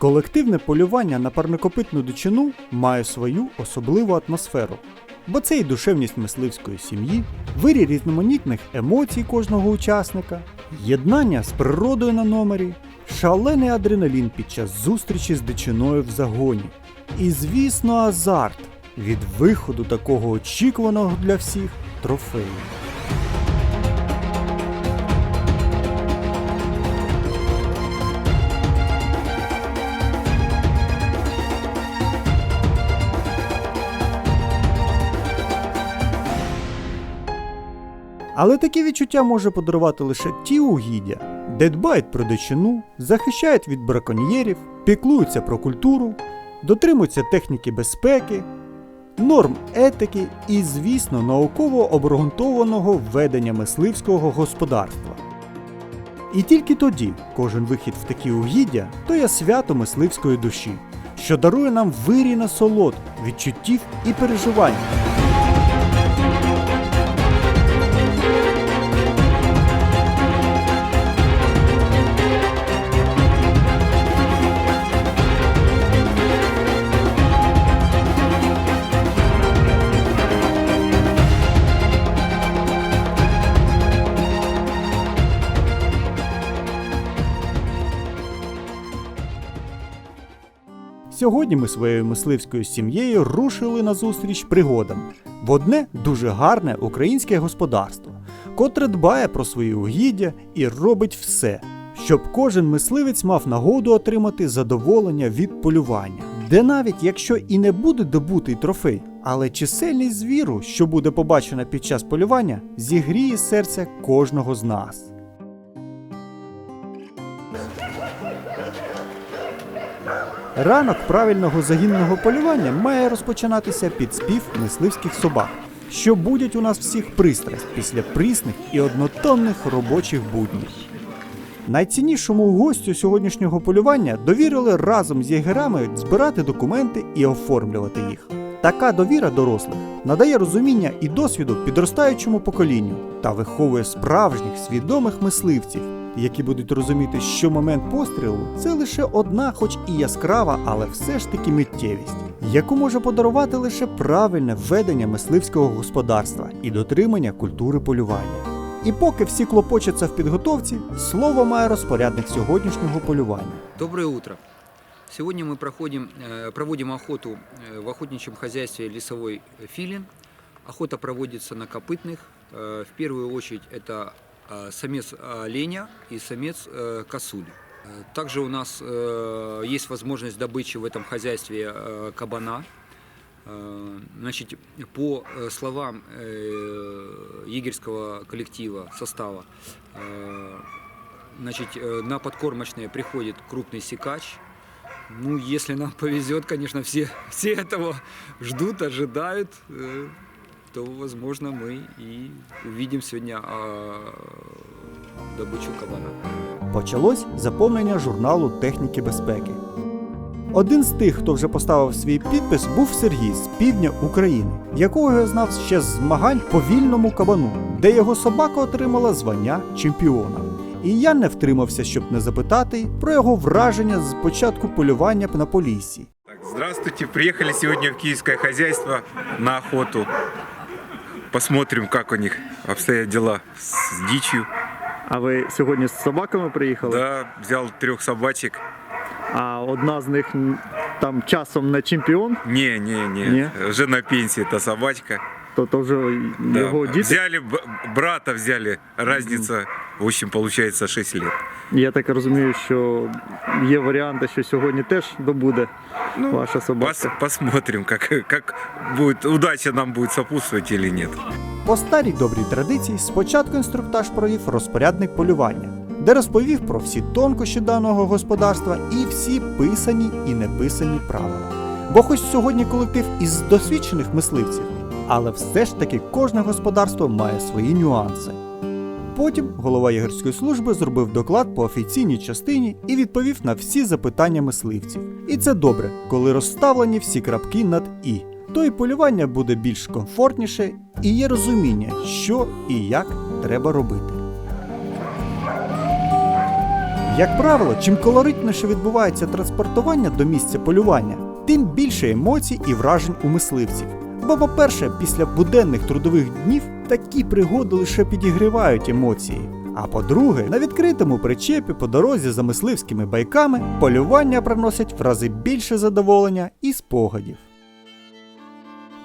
Колективне полювання на парнокопитну дичину має свою особливу атмосферу, бо це і душевність мисливської сім'ї, вирій різноманітних емоцій кожного учасника, єднання з природою на номері, шалений адреналін під час зустрічі з дичиною в загоні. І, звісно, азарт від виходу такого очікуваного для всіх трофею. Але такі відчуття може подарувати лише ті угіддя, де дбають про дичину, захищають від браконьєрів, піклуються про культуру, дотримуються техніки безпеки, норм етики і, звісно, науково обґрунтованого ведення мисливського господарства. І тільки тоді кожен вихід в такі угіддя то є свято мисливської душі, що дарує нам вирій насолод, відчуттів і переживань. Сьогодні ми своєю мисливською сім'єю рушили на зустріч пригодам в одне дуже гарне українське господарство, котре дбає про свої угіддя і робить все, щоб кожен мисливець мав нагоду отримати задоволення від полювання, де навіть якщо і не буде добутий трофей, але чисельність звіру, що буде побачена під час полювання, зігріє серця кожного з нас. Ранок правильного загінного полювання має розпочинатися під спів мисливських собак, що будять у нас всіх пристрасть після прісних і однотонних робочих буднів. Найціннішому гостю сьогоднішнього полювання довірили разом з єгерами збирати документи і оформлювати їх. Така довіра дорослих надає розуміння і досвіду підростаючому поколінню та виховує справжніх свідомих мисливців, які будуть розуміти, що момент пострілу це лише одна, хоч і яскрава, але все ж таки миттєвість, яку може подарувати лише правильне ведення мисливського господарства і дотримання культури полювання. І поки всі клопочаться в підготовці, слово має розпорядник сьогоднішнього полювання. Доброе утро. Сегодня мы проходим, э, проводим охоту э, в охотничьем хозяйстве «Лесовой филин». Охота проводится на копытных. Э, В первую очередь это э, самец оленя и самец э, косули. Э, Также у нас э, есть возможность добычи в этом хозяйстве э, кабана. Э, Значит, по э, словам э, егерского коллектива, состава, э, Значит, э, на подкормочные приходит крупный сикач. Ну, если нам повезет, конечно, все, все этого ждут, ожидают, э, то, возможно, мы и увидим сегодня а, добычу кабана. Почалось заповнення журналу техніки безпеки. Один з тих, хто вже поставив свій підпис, був Сергій з півдня України, якого я знав ще з змагань по вільному кабану, де його собака отримала звання чемпіона. І я не втримався, щоб не запитати про його враження з початку полювання на поліссі. Так, Здравствуйте, приехали сегодня в киевское хозяйство на охоту. Посмотрим, как у них обстоят дела с дичью. А ви сьогодні з собаками приїхали? Да, взял трех собачек. А одна з них м, там часом не чемпіон, Не, не, не, Не? уже на пенсии эта собачка. То, то вже Да. його діти. Взяли брата, взяли. Разница, в общем, получается 6 лет. Я так розумію, що є варіанти, що сьогодні теж добуде Ну, ваша Пос- собака. посмотрим, как, как будет, удача нам будет сопутствовать или нет. По старій добрій традиції спочатку інструктаж провів розпорядник полювання, де розповів про всі тонкощі даного господарства і всі писані і неписані правила. Бо хоч сьогодні колектив із досвідчених мисливців, але все ж таки кожне господарство має свої нюанси. Потім голова єгерської служби зробив доклад по офіційній частині і відповів на всі запитання мисливців. І це добре, коли розставлені всі крапки над і. То і полювання буде більш комфортніше, і є розуміння, що і як треба робити. Як правило, чим колоритніше відбувається транспортування до місця полювання, тим більше емоцій і вражень у мисливців. Бо, по-перше, після буденних трудових днів такі пригоди лише підігрівають емоції. А по-друге, на відкритому причепі по дорозі за мисливськими байками полювання приносять в рази більше задоволення і спогадів.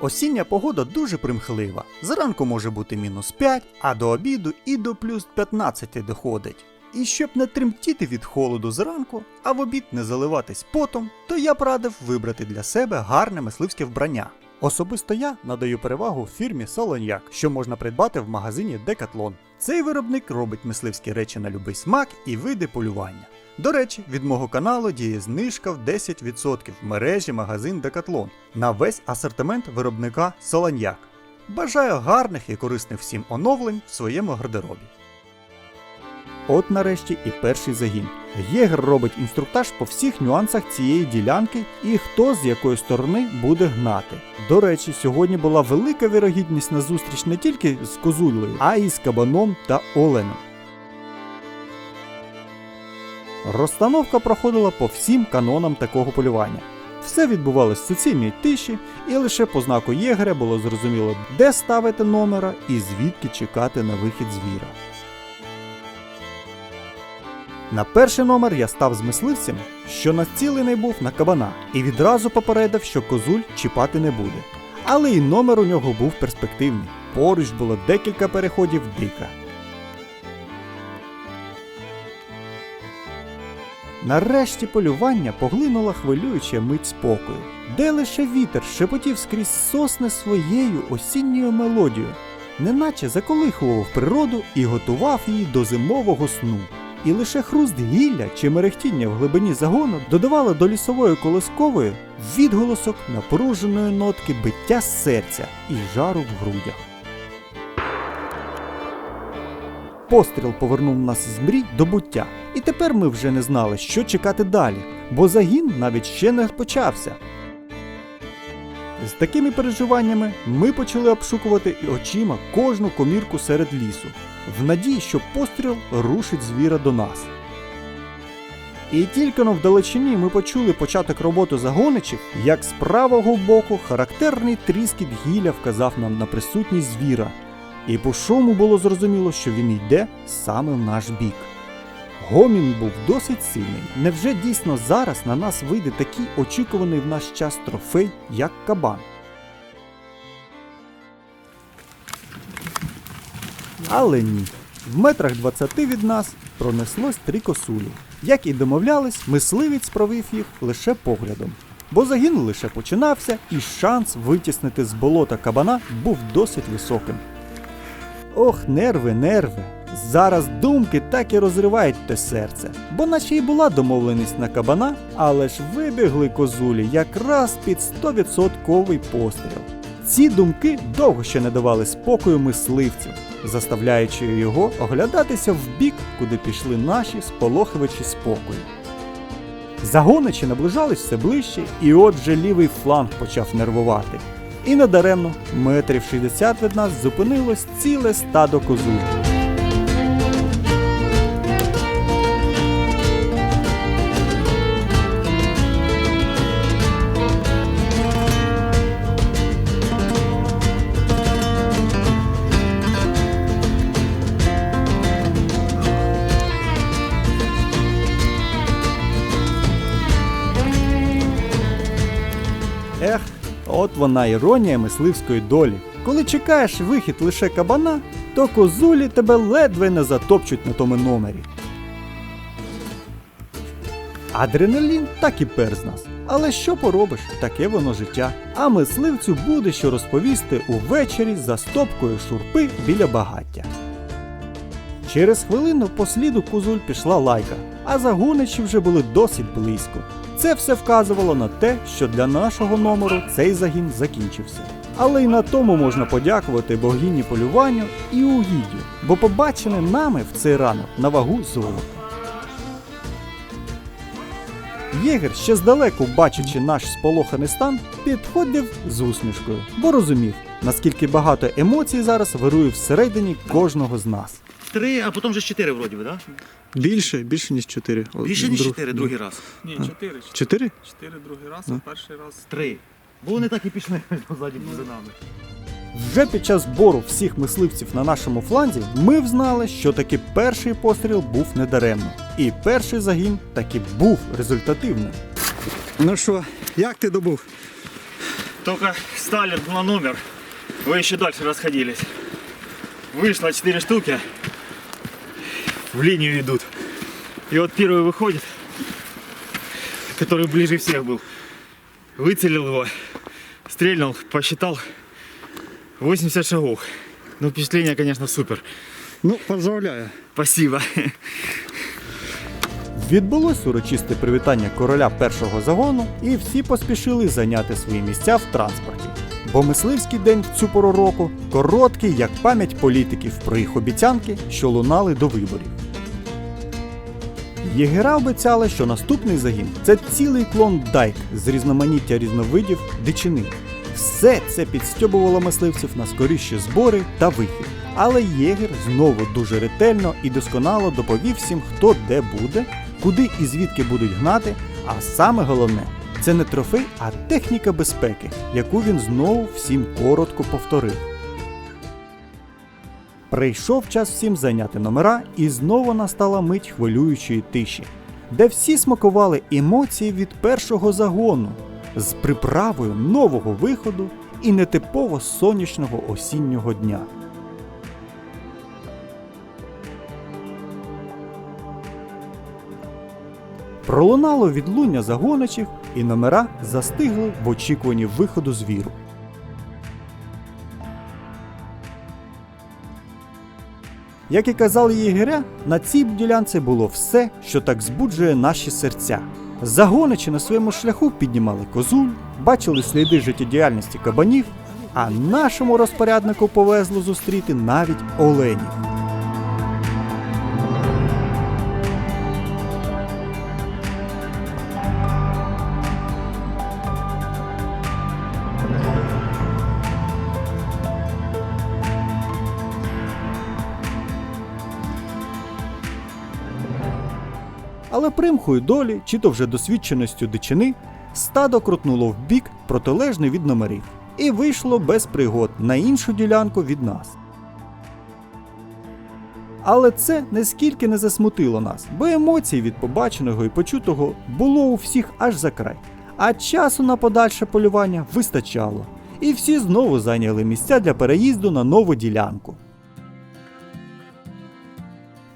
Осіння погода дуже примхлива. Зранку може бути мінус 5, а до обіду і до плюс 15 доходить. І щоб не тремтіти від холоду зранку, а в обід не заливатись потом, то я б радив вибрати для себе гарне мисливське вбрання. Особисто я надаю перевагу фірмі Солоньяк, що можна придбати в магазині Decathlon. Цей виробник робить мисливські речі на любий смак і види полювання. До речі, від мого каналу діє знижка в 10% в мережі магазин Decathlon на весь асортимент виробника Солоньяк. Бажаю гарних і корисних всім оновлень в своєму гардеробі. От нарешті і перший загін. Єгер робить інструктаж по всіх нюансах цієї ділянки і хто з якої сторони буде гнати. До речі, сьогодні була велика вірогідність на зустріч не тільки з козулею, а й з кабаном та оленем. Розстановка проходила по всім канонам такого полювання. Все відбувалось в суцільній тиші, і лише по знаку єгеря було зрозуміло, де ставити номера і звідки чекати на вихід звіра. На перший номер я став з мисливцем, що націлений був на кабана, і відразу попередив, що козуль чіпати не буде. Але і номер у нього був перспективний. Поруч було декілька переходів дика. Нарешті полювання поглинула хвилююча мить спокою, де лише вітер шепотів скрізь сосни своєю осінньою мелодією, неначе заколихував природу і готував її до зимового сну. І лише хруст гілля чи мерехтіння в глибині загону додавало до лісової колоскової відголосок напруженої нотки биття серця і жару в грудях. Постріл повернув нас з мрій до буття, і тепер ми вже не знали, що чекати далі, бо загін навіть ще не почався. З такими переживаннями ми почали обшукувати очима кожну комірку серед лісу, в надії, що постріл рушить звіра до нас. І тільки но вдалечині ми почули початок роботи загоничів, як з правого боку характерний тріскіт гілля вказав нам на присутність звіра, і по шуму було зрозуміло, що він йде саме в наш бік. Гомін був досить сильний. Невже дійсно зараз на нас вийде такий очікуваний в наш час трофей, як кабан? Але ні. В метрах 20 від нас пронеслось три косулі. Як і домовлялись, мисливець провів їх лише поглядом. Бо загін лише починався, і шанс витіснити з болота кабана був досить високим. Ох, нерви, нерви. Зараз думки так і розривають те серце, бо наче й була домовленість на кабана, але ж вибігли козулі якраз під 100% постріл. Ці думки довго ще не давали спокою мисливцю, заставляючи його оглядатися в бік, куди пішли наші сполохувачі спокою. Загоничі наближались все ближче, і отже лівий фланг почав нервувати. І надаремно, метрів 60 від нас зупинилось ціле стадо козуль. Вона іронія мисливської долі. Коли чекаєш вихід лише кабана, то козулі тебе ледве не затопчуть на тому номері. Адреналін так і пер з нас. Але що поробиш, таке воно життя. А мисливцю буде що розповісти увечері за стопкою шурпи біля багаття. Через хвилину по сліду козуль пішла лайка, а загоничі вже були досить близько. Це все вказувало на те, що для нашого номеру цей загін закінчився. Але й на тому можна подякувати богині полюванню і угіддю, бо побачене нами в цей ранок на вагу золота. Єгер, ще здалеку бачачи наш сполоханий стан, підходив з усмішкою, бо розумів, наскільки багато емоцій зараз вирує всередині кожного з нас. Три, а потім вже чотири вроді би, так? Більше, більше ніж чотири. О, Більше ніж друг- чотири, другий раз. Ні, А. чотири. Чотири? Чотири другий раз, Ну. а перший раз. Три. Бо вони так і пішли ззаді за нами. Вже під час збору всіх мисливців на нашому фланзі ми взнали, що таки перший постріл був недаремно. І перший загін таки був результативним. Ну що, як ти добув? Только Сталин на номер, вы еще дальше расходились. Вышло 4 штуки, в линию идут. И вот первый выходит, который ближе всех был. Выцелил его, стрельнул, посчитал 80 шагов. Ну, впечатление, конечно, супер. Ну, поздравляю. Спасибо. Відбулось урочисте привітання короля першого загону, і всі поспішили зайняти свої місця в транспорті. Бо мисливський день в цю пору року короткий, як пам'ять політиків про їх обіцянки, що лунали до виборів. Єгера обіцяли, що наступний загін це цілий клон дайк з різноманіття різновидів дичини. Все це підстьобувало мисливців на скоріші збори та вихід. Але єгер знову дуже ретельно і досконало доповів всім, хто де буде, куди і звідки будуть гнати. А саме головне, це не трофей, а техніка безпеки, яку він знову всім коротко повторив. Прийшов час всім зайняти номера, і знову настала мить хвилюючої тиші, де всі смакували емоції від першого загону з приправою нового виходу і нетипово сонячного осіннього дня. Пролунало відлуння загоничів, і номера застигли в очікуванні виходу звіру. Як і казали єгеря, на цій ділянці було все, що так збуджує наші серця. Загоничі на своєму шляху піднімали козуль, бачили сліди життєдіяльності кабанів, а нашому розпоряднику повезло зустріти навіть оленів. Але примхою долі, чи то вже досвідченістю дичини, стадо крутнуло в бік протилежний від номерів і вийшло без пригод на іншу ділянку від нас. Але це нескільки не засмутило нас, бо емоцій від побаченого і почутого було у всіх аж за край, а часу на подальше полювання вистачало, і всі знову зайняли місця для переїзду на нову ділянку.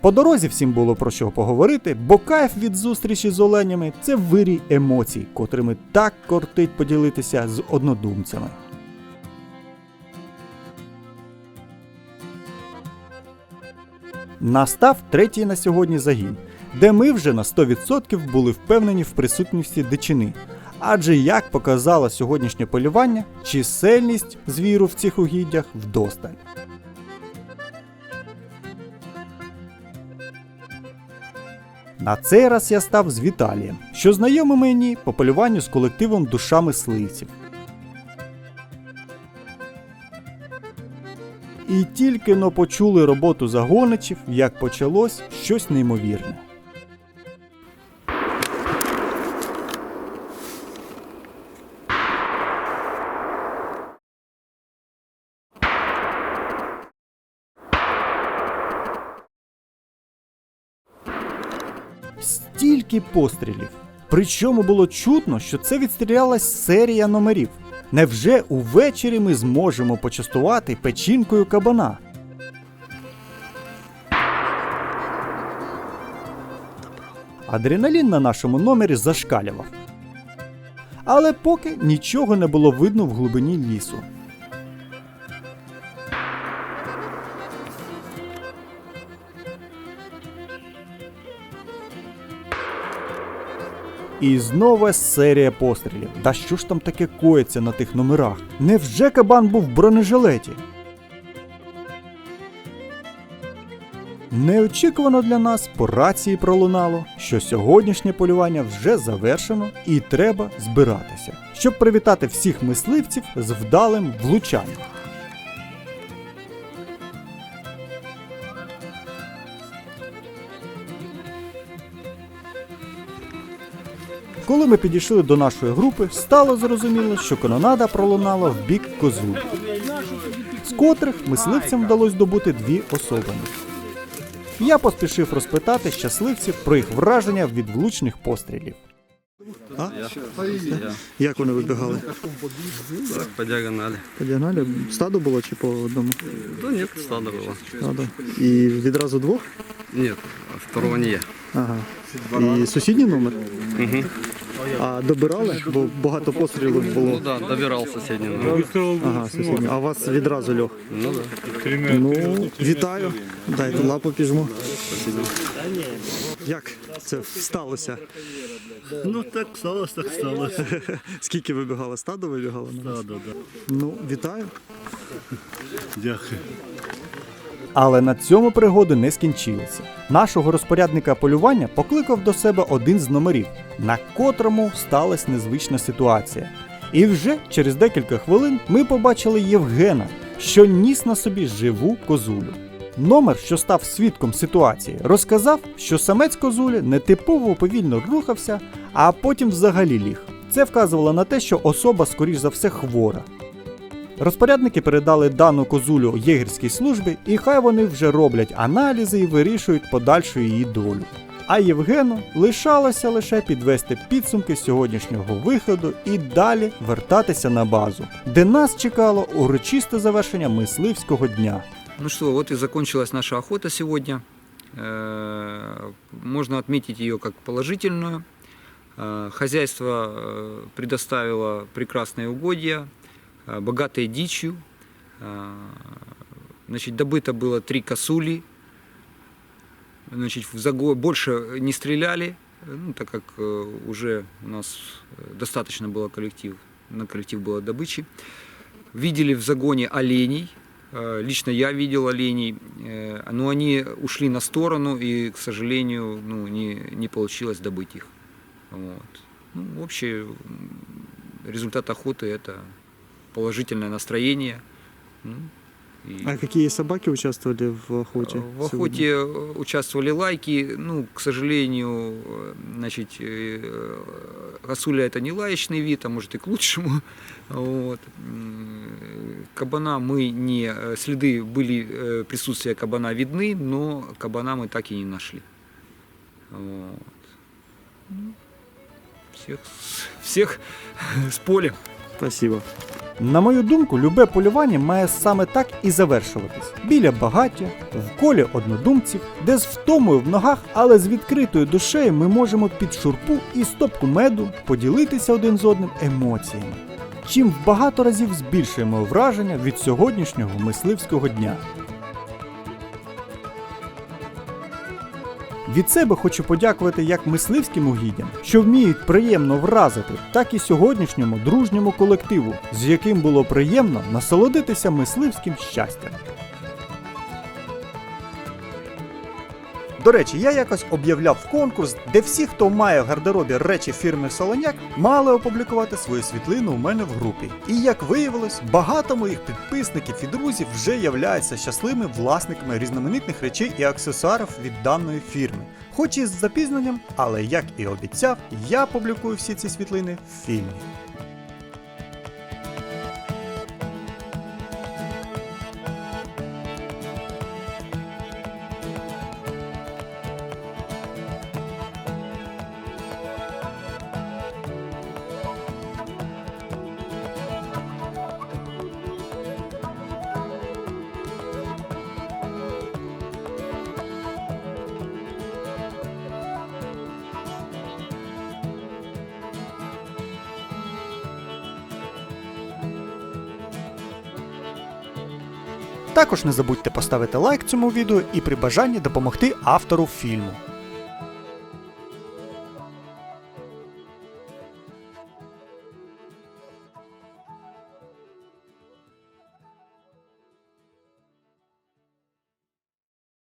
По дорозі всім було про що поговорити, бо кайф від зустрічі з оленями це вирій емоцій, котрими так кортить поділитися з однодумцями. Настав третій на сьогодні загін, де ми вже на 100% були впевнені в присутності дичини. Адже як показало сьогоднішнє полювання, чисельність звіру в цих угіддях вдосталь. На цей раз я став з Віталієм, що знайомий мені по полюванню з колективом душа мисливців. І тільки но почули роботу загоничів, як почалось щось неймовірне. Стільки пострілів. Причому було чутно, що це відстрілялась серія номерів. Невже увечері ми зможемо почастувати печінкою кабана? Адреналін на нашому номері зашкалював. Але поки нічого не було видно в глибині лісу. І знову серія пострілів. Та що ж там таке коїться на тих номерах? Невже кабан був в бронежилеті? Неочікувано для нас по рації пролунало, що сьогоднішнє полювання вже завершено і треба збиратися, щоб привітати всіх мисливців з вдалим влучанням. Коли ми підійшли до нашої групи, стало зрозуміло, що канонада пролунала в бік козу, з котрих мисливцям вдалося добути дві особини. Я поспішив розпитати щасливців про їх враження від влучних пострілів. Як вони вибігали? Так, По диагонали. По діагоналі? Стадо було чи по одному? Да нет, стадо было. Стадо. І відразу двох? Нет, второго не я. Ага. І сусідній номер? А добирали? Бо багато пострілів Ну було. да, добирал соседний номер. Ага, сусідній. А у вас відразу льох. Ну да. Ну, вітаю. Дайте лапу піжму. Як це сталося? Ну так сталося, так сталося. Скільки вибігало? Стадо вибігало? на вас? Да, да. Ну, вітаю. Дякую. Але на цьому пригоди не скінчилися. Нашого розпорядника полювання покликав до себе один з номерів, на котрому сталася незвична ситуація. І вже через декілька хвилин ми побачили Євгена, що ніс на собі живу козулю. Номер, що став свідком ситуації, розказав, що самець козулі нетипово повільно рухався, а потім взагалі ліг. Це вказувало на те, що особа, скоріш за все, хвора. Розпорядники передали дану козулю єгерській службі, і хай вони вже роблять аналізи і вирішують подальшу її долю. А Євгену лишалося лише підвести підсумки сьогоднішнього виходу і далі вертатися на базу, де нас чекало урочисте завершення мисливського дня. Ну что, вот и закончилась наша охота сегодня. Э, Можно отметить ее как положительную. Э, Хозяйство э, предоставило прекрасные угодья, богатые дичью. Значит, добыто было три косули. Значит, в заго... больше не стреляли, ну, так как уже у нас достаточно было коллектив, на коллектив было добычи. Видели в загоне оленей, Лично я видел оленей, э, но они ушли на сторону, и, к сожалению, ну, не, не получилось добыть их. Вот. Ну, общий м, результат охоты – это положительное настроение. Ну, и- А які собаки участвовали в охоті? в охоте э, участвовали лайки, ну, к сожалению, э, значит, э, косуля это не лаечный вид, а может и к лучшему. Вот. М, Кабана мы не, э, следы были, э, присутствия кабана видны, но кабана мы так и не нашли. Вот. Ну, Всех, с- всех с полем. Спасибо. На мою думку, любе полювання має саме так і завершуватись: біля багаття, в колі однодумців, де з втомою в ногах, але з відкритою душею ми можемо під шурпу і стопку меду поділитися один з одним емоціями. Чим в багато разів збільшуємо враження від сьогоднішнього мисливського дня. Від себе хочу подякувати як мисливським угіддям, що вміють приємно вразити, так і сьогоднішньому дружньому колективу, з яким було приємно насолодитися мисливським щастям. До речі, я якось об'являв конкурс, де всі, хто має в гардеробі речі фірми Солоняк, мали опублікувати свою світлину у мене в групі. І як виявилось, багато моїх підписників і друзів вже являються щасливими власниками різноманітних речей і аксесуарів від даної фірми. Хоч і з запізненням, але як і обіцяв, я публікую всі ці світлини в фільмі. Також не забудьте поставити лайк цьому відео і при бажанні допомогти автору фільму.